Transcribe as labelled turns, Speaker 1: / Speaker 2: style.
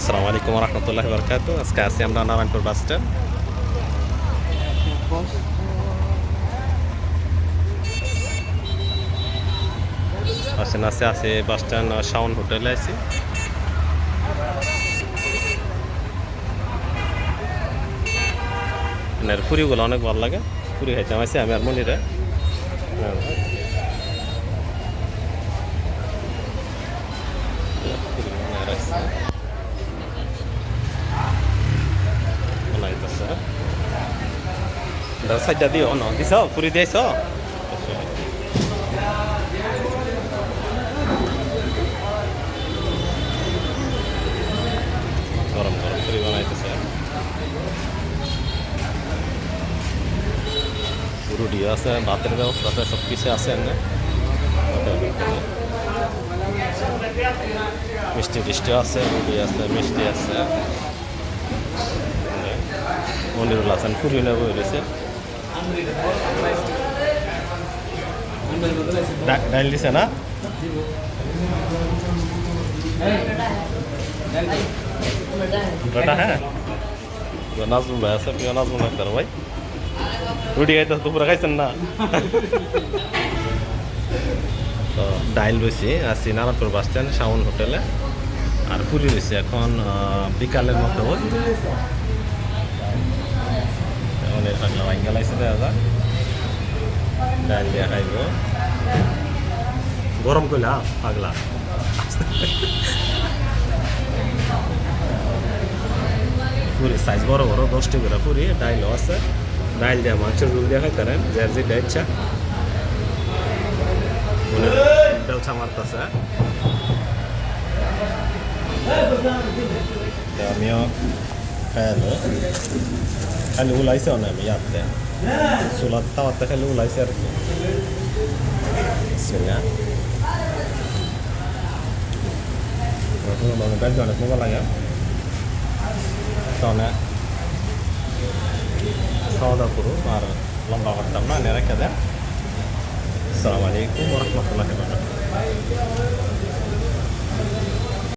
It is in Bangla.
Speaker 1: আসসালামু আলাইকুম রহমতুল্লাহ বরকাত আজকে আছি আমরা নারায়ণপুর বাস স্ট্যান্ড। আসেন, আছে আছে, বাস স্ট্যান্ড শাওন হোটেলে আছি। এর ফুরিগুলো অনেক ভালো লাগে। ফুরি খাইতে আমি আর মনিরে বানাইতেছে দা সাইডা দিও ন দিছ পুরি দিয়েছ গরম গরম পুরি বানাইতেছে রুটি আছে ভাতের ব্যবস্থা আছে সব কিছু আছে এনে মিষ্টি টিষ্টি আছে রুটি আছে মিষ্টি আছে মনিরুল হাসান ফুরি নেব রয়েছে ডাইল দিছে না বেটা হ্যাঁ নাজমুল ভাই আছে প্রিয় নাজমুল আক্তার ভাই রুটি খাইতে দুপুরে খাইছেন না তো ডাইল রয়েছে আছি নারায়ণপুর বাস স্ট্যান্ড শাওন হোটেলে। আর পুরি রয়েছে এখন বিকালের মতো। পাগলা বাইন গেলাইছে দেখা যাক ডাইল দিয়া খাইব গরম কইলা পাগলা পুরি সাইজ বড় বড় দশটি করে পুরি ডাইলও আছে ডাইল দিয়ে মাংসের রুল দিয়ে খাইতারেন যার যেটা ইচ্ছা ব্যবসা মারতেছে আমিও খালি ওলাইছে আমি ইয়াতে চুলাত তাওয়াতে খালি ওলাইছে আর কি সিনা মানে বেশ অনেক মজা লাগে তাহলে খাওয়া দাওয়া করুন আর লম্বা করতাম না এনে রেখে দেন আসসালামু আলাইকুম রহমতুল্লাহ